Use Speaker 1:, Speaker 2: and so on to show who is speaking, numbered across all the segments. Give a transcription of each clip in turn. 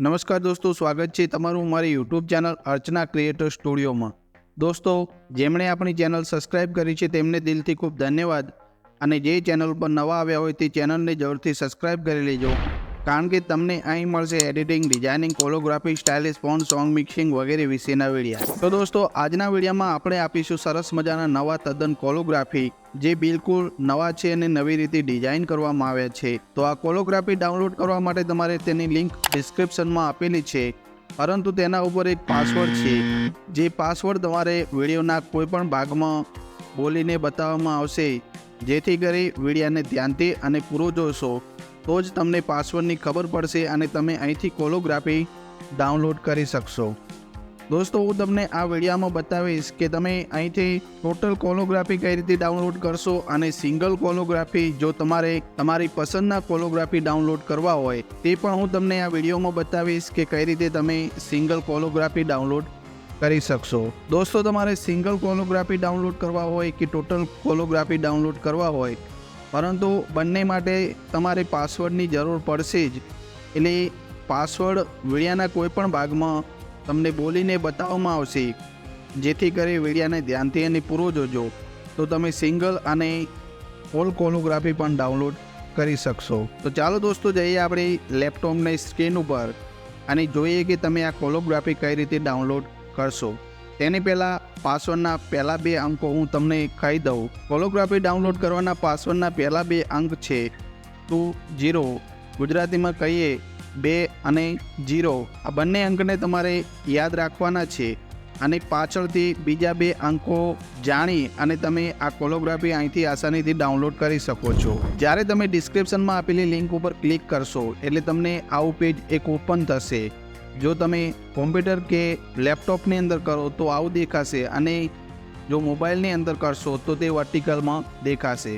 Speaker 1: નમસ્કાર દોસ્તો, સ્વાગત છે તમારું મારી યુટ્યુબ ચેનલ અર્ચના ક્રિએટર સ્ટુડિયોમાં દોસ્તો, જેમણે આપણી ચેનલ સબસ્ક્રાઇબ કરી છે તેમને દિલથી ખૂબ ધન્યવાદ. અને જે ચેનલ પર નવા આવ્યા હોય તે ચેનલને જરૂરથી સબસ્ક્રાઇબ કરી લેજો. કારણ કે તમને અહીં મળશે એડિટિંગ, ડિઝાઇનિંગ કોલોગ્રાફી સ્ટાઇલિશ, ફોન, સોંગ, મિક્સિંગ વગેરે વિશેના વિડીયા. તો દોસ્તો, આજના વિડીયોમાં આપણે આપીશું સરસ મજાના નવા તદ્દન કોલોગ્રાફી જે બિલકુલ નવા છે અને નવી રીતે ડિઝાઇન કરવામાં આવ્યા છે. તો આ કોલોગ્રાફી ડાઉનલોડ કરવા માટે તમારે તેની લિંક ડિસ્ક્રિપ્શનમાં આપેલી છે. પરંતુ તેના ઉપર એક પાસવર્ડ છે. જે પાસવર્ડ તમારે વિડીયોના કોઈ પણ ભાગમાં બોલીને બતાવવામાં આવશે. જેથી કરી વિડીયાને ધ્યાનથી અને પૂરો જોશો. તો જ તમને પાસવર્ડની ખબર પડશે અને તમે અહીંથી કોલોગ્રાફી ડાઉનલોડ કરી શકશો. દોસ્તો, હું તમને આ વિડીયોમાં બતાવીશ કે તમે અહીંથી ટોટલ કોલોગ્રાફી કઈ રીતે ડાઉનલોડ કરશો અને સિંગલ કોલોગ્રાફી જો તમારે તમારી પસંદના કોલોગ્રાફી ડાઉનલોડ કરવા હોય, તે પણ હું તમને આ વિડીયોમાં બતાવીશ કે કઈ રીતે તમે સિંગલ કોલોગ્રાફી ડાઉનલોડ કરી શકશો. દોસ્તો, તમારે સિંગલ કોલોગ્રાફી ડાઉનલોડ કરવા હોય કે ટોટલ કોલોગ્રાફી ડાઉનલોડ કરવા હોય પરંતુ બંને માટે તમારે પાસવર્ડની જરૂર પડશે જ. એટલે પાસવર્ડ વીડિયાના કોઈપણ ભાગમાં તમને બોલીને બતાવવામાં આવશે. જેથી કરી વીડિયાને ધ્યાનથી અને પૂરો જોજો. તો તમે સિંગલ અને ઓલ કોલોગ્રાફી પણ ડાઉનલોડ કરી શકશો. તો ચાલો દોસ્તો, જઈએ આપણે લેપટોપની સ્ક્રીન ઉપર. અને જોઈએ કે તમે આ કોલોગ્રાફી કઈ રીતે ડાઉનલોડ કરશો. તેની પહેલાં પાસવર્ડના પહેલા બે અંકો હું તમને કહી દઉં. કોલોગ્રાફી ડાઉનલોડ કરવાના પાસવર્ડના પહેલા બે અંક છે ટુ જીરો ગુજરાતીમાં કહીએ બે અને જીરો આ બંને અંકને તમારે યાદ રાખવાના છે. અને પાછળથી બીજા બે અંકો જાણી અને તમે આ કોલોગ્રાફી અહીંથી આસાનીથી ડાઉનલોડ કરી શકો છો. જ્યારે તમે ડિસ્ક્રિપ્શનમાં આપેલી લિંક ઉપર ક્લિક કરશો, એટલે તમને આવું પેજ એક ઓપન થશે. જો તમે કોમ્પ્યુટર કે લેપટોપની અંદર કરો તો આવું દેખાશે અને જો મોબાઈલની અંદર કરશો તો તે વર્ટિકલમાં દેખાશે.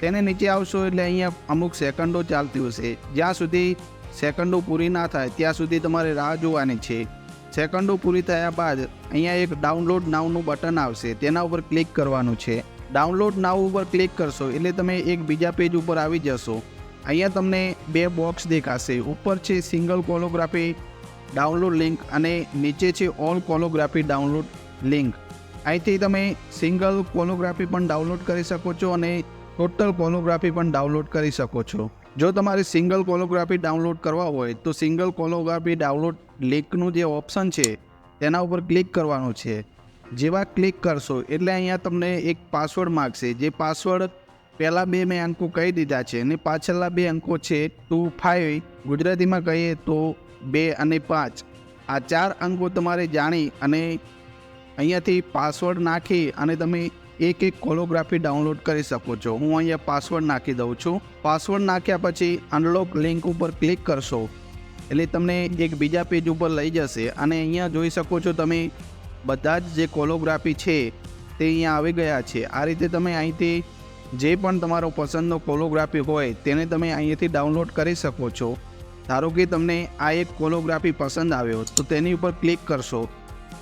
Speaker 1: તેને નીચે આવશો એટલે અહીંયા અમુક સેકન્ડો ચાલતી હશે. જ્યાં સુધી સેકન્ડો પૂરી ના થાય, ત્યાં સુધી તમારે રાહ જોવાની છે. સેકન્ડો પૂરી થયા બાદ અહીંયા એક ડાઉનલોડ નાવનું બટન આવશે, તેના ઉપર ક્લિક કરવાનું છે. ડાઉનલોડ નાવ ઉપર ક્લિક કરશો એટલે તમે એક બીજા પેજ ઉપર આવી જશો. અહીંયા તમને બે બોક્સ દેખાશે. ઉપર છે સિંગલ કોલોગ્રાફી ડાઉનલોડ લિંક અને નીચે છે ઓલ કોલોગ્રાફી ડાઉનલોડ લિંક. અહીંથી તમે સિંગલ કોલોગ્રાફી પણ ડાઉનલોડ કરી શકો છો અને ટોટલ કોલોગ્રાફી પણ ડાઉનલોડ કરી શકો છો. જો તમારે સિંગલ કોલોગ્રાફી ડાઉનલોડ કરવા હોય, તો સિંગલ કોલોગ્રાફી ડાઉનલોડ લિંકનું જે ઓપ્શન છે, તેના ઉપર ક્લિક કરવાનું છે. જેવા ક્લિક કરશો, એટલે અહીંયા તમને એક પાસવર્ડ માગશે. જે પાસવર્ડ પહેલાં બે મેં અંકો કહી દીધા છે અને પાછળના બે અંકો છે ટુ ફાઇવ ગુજરાતીમાં કહીએ તો બે અને પાંચ. આ ચાર અંકો તમારે જાણી અને અહીંયાથી પાસવર્ડ નાખી અને તમે એક એક કોલોગ્રાફી ડાઉનલોડ કરી શકો છો. હું અહીંયા પાસવર્ડ નાખી દઉં છું. પાસવર્ડ નાખ્યા પછી અનલોક લિંક ઉપર ક્લિક કરશો. એટલે તમને એક બીજા પેજ ઉપર લઈ જશે અને અહીંયા જોઈ શકો છો તમે બધા જ જે કોલોગ્રાફી છે તે અહીંયા આવી ગયા છે. આ રીતે તમે અહીંથી જે પણ તમારો પસંદનો કોલોગ્રાફી હોય તેને તમે અહીંયાથી ડાઉનલોડ કરી શકો છો. ધારો કે તમને આ એક કોલોગ્રાફી પસંદ આવ્યો, તો તેની ઉપર ક્લિક કરશો.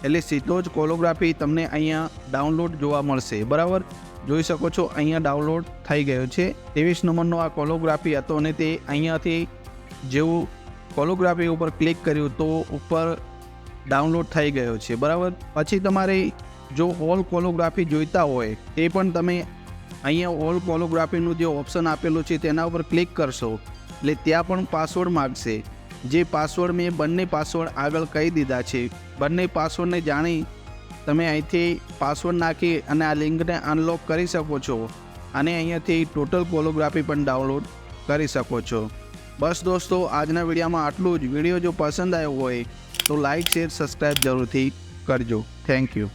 Speaker 1: એટલે સીધો જ કોલોગ્રાફી તમને અહીંયા ડાઉનલોડ જોવા મળશે. બરાબર? જોઈ શકો છો, અહીંયા ડાઉનલોડ થઈ ગયો છે. ત્રેવીસ નંબરનો આ કોલોગ્રાફી હતો અને તે અહીંયાથી જેવું કોલોગ્રાફી ઉપર ક્લિક કર્યું તો ઉપર ડાઉનલોડ થઈ ગયો છે. બરાબર? પછી તમારે જો ઓલ કોલોગ્રાફી જોઈતા હોય, તે પણ તમે અહીંયા ઓલ કોલોગ્રાફીનું જે ઓપ્શન આપેલું છે તેના ઉપર ક્લિક કરશો. એટલે ત્યાં પણ પાસવર્ડ માગશે. જે પાસવર્ડ મેં બંને પાસવર્ડ આગળ કહી દીધા છે. બંને પાસવર્ડને જાણી તમે અહીંથી પાસવર્ડ નાખી અને આ લિંકને અનલોક કરી શકો છો. અને અહીંયાથી ટોટલ કોલોગ્રાફી પણ ડાઉનલોડ કરી શકો છો. બસ દોસ્તો, આજના વિડીયોમાં આટલું જ. વીડિયો જો પસંદ આવ્યો હોય તો લાઇક શેર સબસ્ક્રાઈબ જરૂરથી કરજો. Thank you.